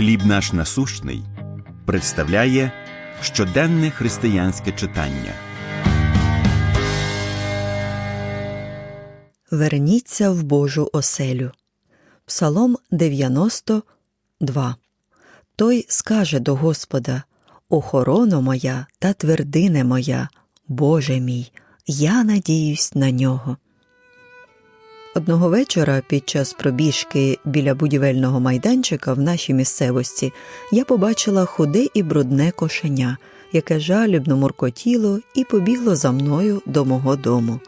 Хліб наш насущний представляє щоденне християнське читання. Верніться в Божу оселю. Псалом 92. Той скаже до Господа Охорона моя та твердине моя, Боже мій, я надіюсь на нього. Одного вечора під час пробіжки біля будівельного майданчика в нашій місцевості я побачила худе і брудне кошеня, яке жалібно муркотіло і побігло за мною до мого дому.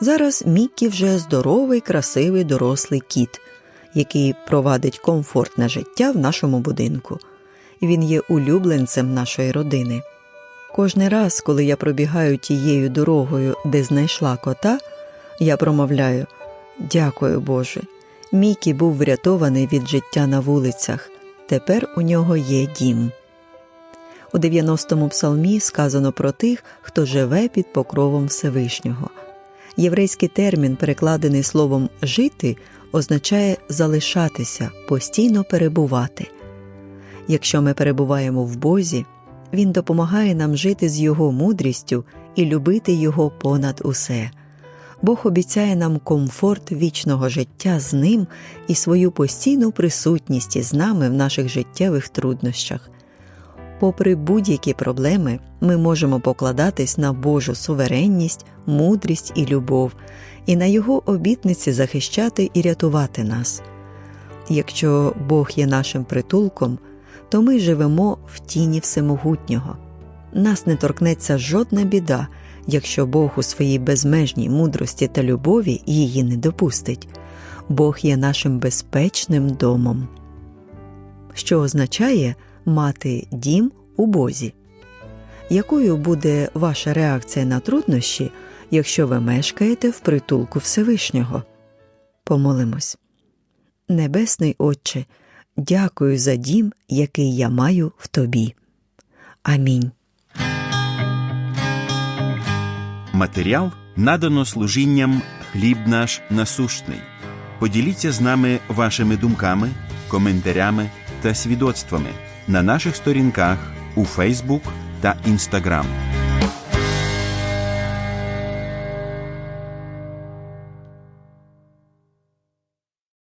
Зараз Міккі вже здоровий, красивий дорослий кіт, який провадить комфортне життя в нашому будинку. Він є улюбленцем нашої родини. Кожний раз, коли я пробігаю тією дорогою, де знайшла кота, я промовляю Дякую, Боже. Мікі був врятований від життя на вулицях. Тепер у нього є дім. У 90-му псалмі сказано про тих, хто живе під покровом Всевишнього. Єврейський термін, перекладений словом жити, означає залишатися, постійно перебувати. Якщо ми перебуваємо в Бозі, Він допомагає нам жити з Його мудрістю і любити Його понад усе. Бог обіцяє нам комфорт вічного життя з ним і свою постійну присутність із нами в наших життєвих труднощах. Попри будь-які проблеми, ми можемо покладатись на Божу суверенність, мудрість і любов, і на Його обітниці захищати і рятувати нас. Якщо Бог є нашим притулком, то ми живемо в тіні всемогутнього. Нас не торкнеться жодна біда, якщо Бог у своїй безмежній мудрості та любові її не допустить. Бог є нашим безпечним домом, що означає мати дім у Бозі. Якою буде ваша реакція на труднощі, якщо ви мешкаєте в притулку Всевишнього? Помолимось. Небесний Отче, дякую за дім, який я маю в тобі. Амінь. Матеріал надано служінням Хліб наш насущний. Поділіться з нами вашими думками, коментарями та свідоцтвами на наших сторінках у Фейсбук та Інстаграм.